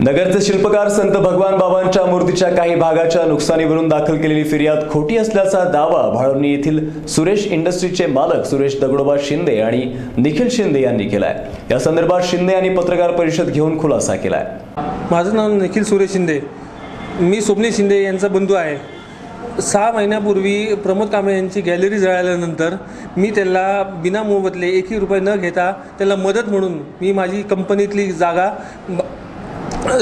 नगरचे शिल्पकार संत भगवान बाबांच्या मूर्तीच्या काही भागाच्या नुकसानीवरून दाखल केलेली फिर्याद खोटी असल्याचा दावा भाळवणी येथील सुरेश इंडस्ट्रीचे मालक सुरेश दगडोबा शिंदे आणि निखिल शिंदे यांनी केलाय. या संदर्भात शिंदे यांनी पत्रकार परिषद घेऊन खुलासा केलाय. माझं नाव निखिल सुरेश शिंदे. मी स्वप्नी शिंदे यांचा बंधू आहे. सहा महिन्यापूर्वी प्रमोद कांबळे यांची गॅलरी जळाल्यानंतर मी त्याला बिना मोबदले एकही रुपये न घेता त्याला मदत म्हणून मी माझी कंपनीतली जागा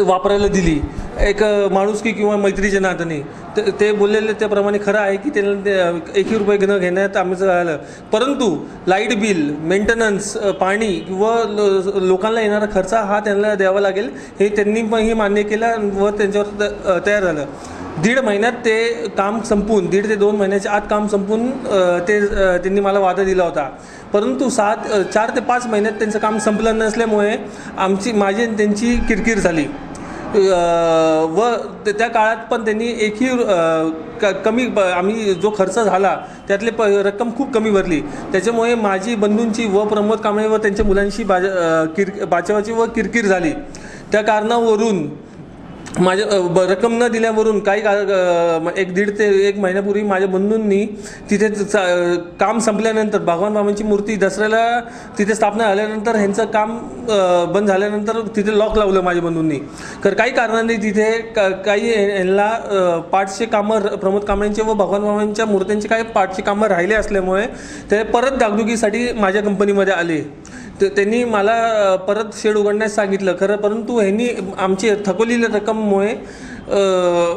वापरायला दिली. एक अ, माणुसकी किंवा मैत्रीच्या नात्याने ते- ते बोललेले त्याप्रमाणे खरं आहे की त्यांना एकही रुपये न घेण्यात आम्ही झालं परंतु लाइट बिल मेंटेनन्स पाणी किंवा लो- लोकांना येणारा खर्च हा त्यांना द्यावा लागेल. हे त्यांनी पण हे मान्य केलं व त्यांच्यावर त- तयार झालं. दीड महिन्यात ते काम संपून दीड ते दोन महिन्याच्या आत काम संपून ते त्यांनी मला वादा दिला होता. परंतु सात चार ते पाच महिन्यात त्यांचं काम संपलं नसल्यामुळे आमची माझी आणि त्यांची किरकिर झाली. व त्या काळात पण त्यांनी एकही क कमी आम्ही जो खर्च झाला त्यातले प रक्कम खूप कमी भरली. त्याच्यामुळे माझी बंधूंची व प्रमोद कांबळे व त्यांच्या मुलांशी बाज किर बाचावाची व किरकिर झाली. त्या कारणावरून माझ्या ब- रक्कम न दिल्यावरून काही का एक दीड ते एक महिन्यापूर्वी माझ्या बंधूंनी तिथे काम संपल्यानंतर भगवान बाबांची मूर्ती दसऱ्याला तिथे स्थापना झाल्यानंतर ह्यांचं काम बंद झाल्यानंतर तिथे लॉक लावलं माझ्या बंधूंनी. तर काही कारणांनी तिथे का काही ह्यांना पाठचे कामं र- प्रमोद कांबळेंचे व भगवान बाबांच्या मूर्त्यांचे काही पाठचे कामं राहिले असल्यामुळे ते परत दागदुगीसाठी माझ्या कंपनीमध्ये आले. तर त्यांनी मला परत शेड उघडण्यास सांगितलं. खरं परंतु ह्यांनी आमची थकवलेल्या रक्कममुळे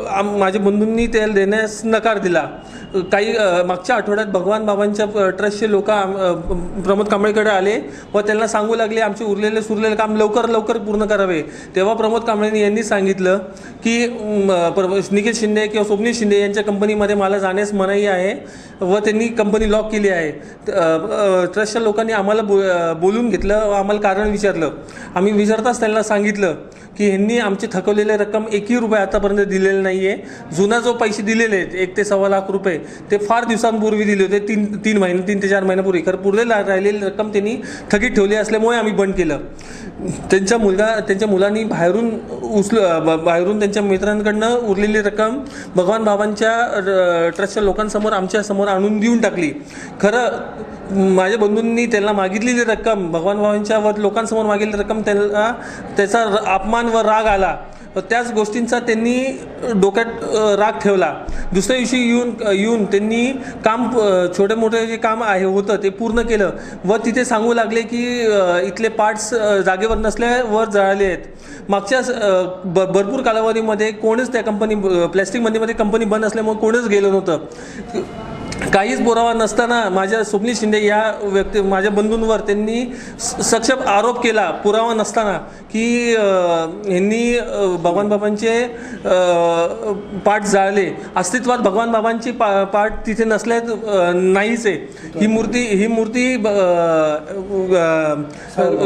आम माझ्या बंधूंनी त्याला देण्यास नकार दिला. काही मागच्या आठवड्यात भगवान बाबांच्या ट्रस्टचे लोक प्रमोद कांबळेकडे आले व त्यांना सांगू लागले आमचे उरलेले सुरलेले काम लवकर लवकर पूर्ण करावे. तेव्हा प्रमोद कांबळे यांनी सांगितलं की निखिल प्र- शिंदे किंवा स्वप्नील शिंदे यांच्या कंपनीमध्ये मला जाण्यास मनाई आहे व त्यांनी कंपनी लॉक केली आहे. ट्रस्टच्या लोकांनी आम्हाला बो बोलून घेतलं व आम्हाला कारण विचारलं. आम्ही विचारताच त्यांना सांगितलं की ह्यांनी आमची थकवलेली रक्कम एकही रुपये आतापर्यंत दिलेले नाही आहे जुना जो पैसे दिलेले आहेत एक ते सव्वा लाख रुपये ते फार दिवसांपूर्वी दिले होते तीन तीन महिने तीन ते चार महिन्यापूर्वी. खरं पुढे राहिलेली रक्कम त्यांनी थकीत ठेवली असल्यामुळे आम्ही बंद केलं. त्यांच्या मुलगा त्यांच्या मुलांनी बाहेरून उचल बाहेरून त्यांच्या मित्रांकडनं उरलेली रक्कम भगवान बाबांच्या ट्रस्टच्या लोकांसमोर आमच्यासमोर आणून देऊन टाकली. खरं माझ्या बंधूंनी त्यांना मागितलेली रक्कम भगवान बाबांच्या व लोकांसमोर मागितलेली रक्कम त्यांना त्याचा अपमान व राग आला. त्याच गोष्टींचा त्यांनी डोक्यात राग ठेवला. दुसऱ्या दिवशी येऊन येऊन त्यांनी काम छोटे मोठे जे काम आहे होतं ते पूर्ण केलं. व तिथे सांगू लागले की इथले पार्ट्स जागेवर नसल्यावर जळाले आहेत. मागच्या ब भरपूर कालावधीमध्ये कोणीच त्या कंपनी प्लॅस्टिकमध्ये कंपनी बंद असल्यामुळे कोणीच गेलं नव्हतं. काहीच पुरावा नसताना माझ्या स्वप्नील शिंदे या व्यक्ती माझ्या बंधूंवर त्यांनी स- सक्षम आरोप केला पुरावा नसताना की ह्यांनी यांनी भगवान बाबांचे पाठ जाळले. अस्तित्वात भगवान बाबांची पा पाठ तिथे नसल्यात नाहीच आहे ही मूर्ती ही मूर्ती ब-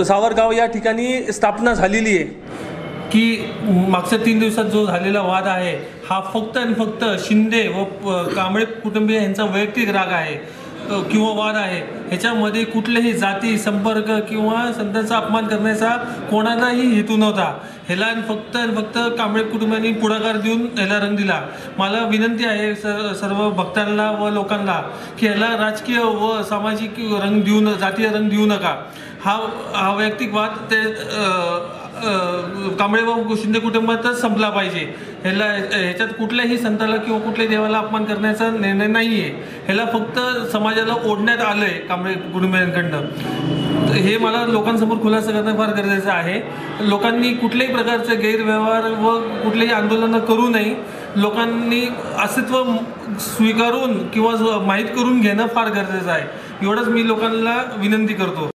सावरगाव या ठिकाणी स्थापना झालेली आहे. की मागच्या तीन दिवसात जो झालेला वाद आहे हा फक्त आणि फक्त शिंदे व कांबळे कुटुंबीय यांचा वैयक्तिक राग आहे किंवा वाद आहे ह्याच्यामध्ये कुठलेही जाती संपर्क किंवा संतांचा अपमान करण्याचा कोणालाही हेतू नव्हता. ह्याला आणि फक्त आणि फक्त कांबळे कुटुंबांनी पुढाकार देऊन ह्याला रंग दिला. मला विनंती आहे सर्व भक्तांना व लोकांना की ह्याला राजकीय व सामाजिक रंग देऊ न जातीय रंग देऊ नका. हा हा वैयक्तिक वाद ते कांबळे व शिंदे कुटुंबातच संपला पाहिजे. ह्याला ह्याच्यात कुठल्याही संताला किंवा कुठल्याही देवाला अपमान करण्याचा निर्णय नाही आहे ह्याला फक्त समाजाला ओढण्यात आलं आहे कांबळे कुटुंबियांकडनं हे मला लोकांसमोर खुलासा करणं फार गरजेचं आहे. लोकांनी कुठल्याही प्रकारचे गैरव्यवहार व कुठलेही आंदोलनं करू नये. लोकांनी अस्तित्व स्वीकारून किंवा माहीत करून घेणं फार गरजेचं आहे. एवढंच मी लोकांना विनंती करतो.